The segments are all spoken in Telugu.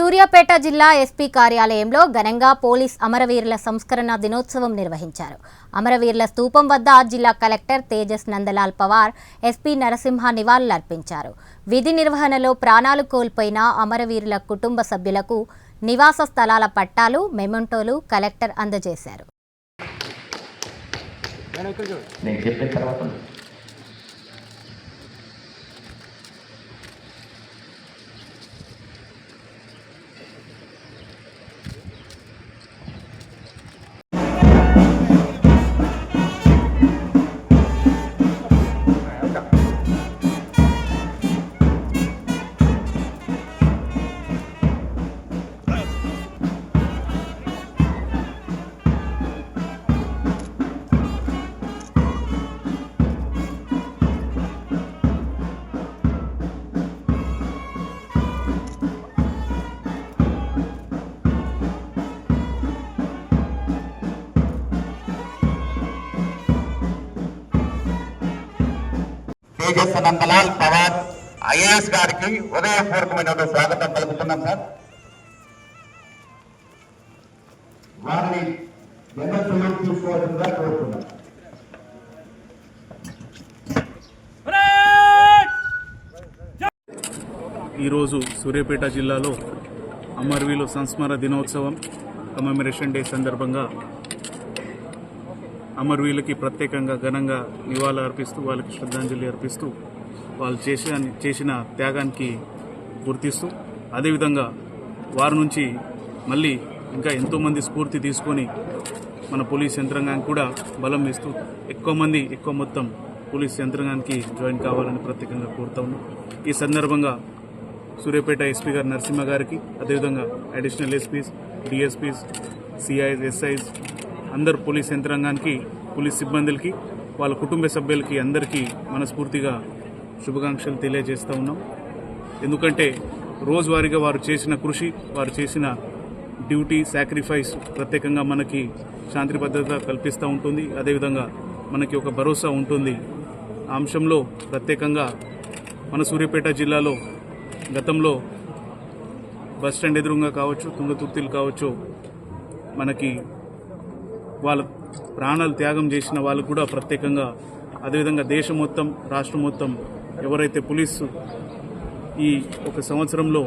సూర్యాపేట జిల్లా ఎస్పీ కార్యాలయంలో ఘనంగా పోలీస్ అమరవీరుల సంస్కరణ దినోత్సవం నిర్వహించారు. అమరవీరుల స్తూపం వద్ద జిల్లా కలెక్టర్ తేజస్ నందలాల్ పవార్ ఎస్పీ నరసింహ నివాళులర్పించారు విధి నిర్వహణలో ప్రాణాలు కోల్పోయిన అమరవీరుల కుటుంబ సభ్యులకు నివాస స్థలాల పట్టాలు మెమంటోలు కలెక్టర్ అందజేశారు. నేను నందలాల్ పవార్ ఐఏఎస్ గారికి హృదయపూర్వకమైన స్వాగతం పలుకుతున్నాం సార్. వారిని ఎన్నో తీసుకోవాల్సిందిగా కోరుతున్నాం. ఈరోజు సూర్యాపేట జిల్లాలో అమర్వీలు సంస్మర దినోత్సవం కమెమరేషన్ డే సందర్భంగా అమర్వీలకి ప్రత్యేకంగా ఘనంగా నివాళులు అర్పిస్తూ వాళ్ళకి శ్రద్ధాంజలి అర్పిస్తూ వాళ్ళు చేసిన చేసిన త్యాగానికి గుర్తిస్తూ అదేవిధంగా వారి నుంచి మళ్ళీ ఇంకా ఎంతోమంది స్ఫూర్తి తీసుకొని మన పోలీస్ యంత్రాంగానికి కూడా బలం ఇస్తూ ఎక్కువ మంది ఎక్కువ మొత్తం పోలీస్ యంత్రాంగానికి జాయిన్ కావాలని ప్రత్యేకంగా కోరుతా ఉన్నాం. ఈ సందర్భంగా సూర్యాపేట ఎస్పీ గారు నరసింహ గారికి అదేవిధంగా additional SPs DSPs CIs SIs అందరు పోలీస్ యంత్రాంగానికి పోలీస్ సిబ్బందులకి వాళ్ళ కుటుంబ సభ్యులకి అందరికీ మనస్ఫూర్తిగా శుభాకాంక్షలు తెలియజేస్తూ ఉన్నాం. ఎందుకంటే రోజువారీగా వారు చేసిన కృషి వారు చేసిన డ్యూటీ సాక్రిఫైస్ ప్రత్యేకంగా మనకి శాంతి భద్రత కల్పిస్తూ ఉంటుంది. అదేవిధంగా మనకి ఒక భరోసా ఉంటుంది. ఆ అంశంలో ప్రత్యేకంగా మన సూర్యాపేట జిల్లాలో గతంలో బస్ స్టాండ్ ఎదురుగా కావచ్చు తుంగతుర్తిలు కావచ్చు మనకి వాళ్ళ ప్రాణాలు త్యాగం చేసిన వాళ్ళు కూడా ప్రత్యేకంగా అదేవిధంగా దేశం మొత్తం రాష్ట్రం మొత్తం ఎవరైతే పోలీసు ఈ ఒక సంవత్సరంలో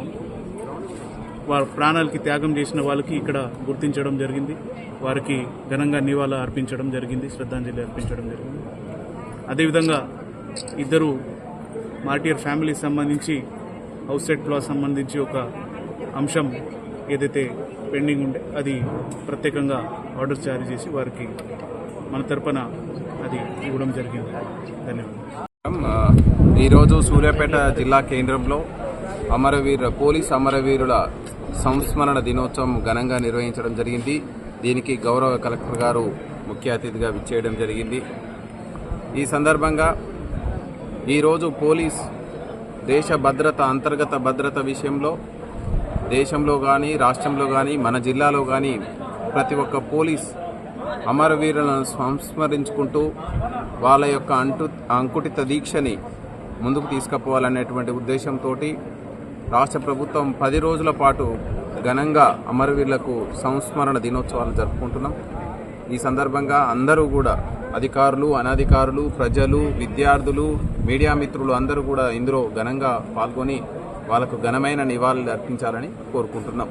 వారి ప్రాణాలకి త్యాగం చేసిన వాళ్ళకి ఇక్కడ గుర్తించడం జరిగింది. వారికి ఘనంగా నివాళ అర్పించడం జరిగింది శ్రద్ధాంజలి అర్పించడం జరిగింది. అదేవిధంగా ఇద్దరు మార్టియర్ ఫ్యామిలీకి సంబంధించి హౌస్ సెట్ సంబంధించి ఒక అంశం ఏదైతే పెండింగ్ ఉండే అది ప్రత్యేకంగా ఆర్డర్స్ జారీ చేసి వారికి మన తరపున అది ఇవ్వడం జరిగింది. ధన్యవాదాలు. ఈరోజు సూర్యాపేట జిల్లా కేంద్రంలో అమరవీర పోలీస్ అమరవీరుల సంస్మరణ దినోత్సవం ఘనంగా నిర్వహించడం జరిగింది. దీనికి గౌరవ కలెక్టర్ గారు ముఖ్య అతిథిగా విచ్చేయడం జరిగింది. ఈ సందర్భంగా ఈరోజు పోలీస్ దేశ భద్రత అంతర్గత భద్రత విషయంలో దేశంలో కానీ రాష్ట్రంలో కానీ మన జిల్లాలో కానీ ప్రతి ఒక్క పోలీస్ అమరవీరులను సంస్మరించుకుంటూ వాళ్ళ యొక్క అంటు అంకుటిత దీక్షని ముందుకు తీసుకుపోవాలనేటువంటి ఉద్దేశంతో రాష్ట్ర ప్రభుత్వం పది రోజుల పాటు ఘనంగా అమరవీరులకు సంస్మరణ దినోత్సవాలు జరుపుకుంటున్నాం. ఈ సందర్భంగా అందరూ కూడా అధికారులు అనధికారులు ప్రజలు విద్యార్థులు మీడియా మిత్రులు అందరూ కూడా ఇందులో ఘనంగా పాల్గొని వాళ్ళకు ఘనమైన నివాళులు అర్పించాలని కోరుకుంటున్నాం.